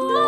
Oh.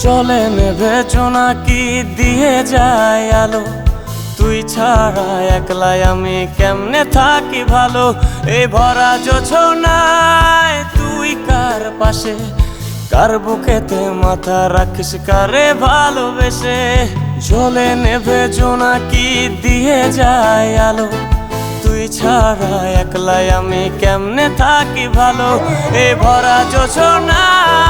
জলে নেবে কি দিয়ে যায় আলো? তুই ছাড়া একলাই আমি কেমনে থাকি ভালো? এই ভরা যোছনায় তুই কার পাশে? কার বুকেতে মাথা রাখিস কারে ভালোবেসে? জলে নেবে কি দিয়ে যায় আলো? তুই ছাড়া একলাই আমি কেমনে থাকি ভালো? এ ভরা যোছনায়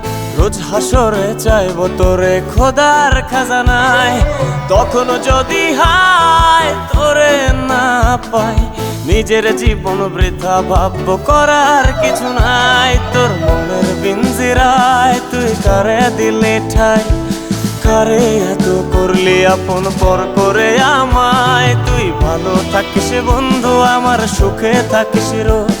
রোজ হাসরে চাইব তোরে খোদার খাজানায়। তখন যদি হায়, তোরে না পাই। নিজের জীবন বৃথা ভাব্য করার কিছু নাই। তোর মনের বিঞ্জিরায় তুই কারে দিলে ঠাই? কারে এত করলি আপন পর করে আমায়? তুই ভালো থাকিস বন্ধু, আমার সুখে থাকিস রোজ।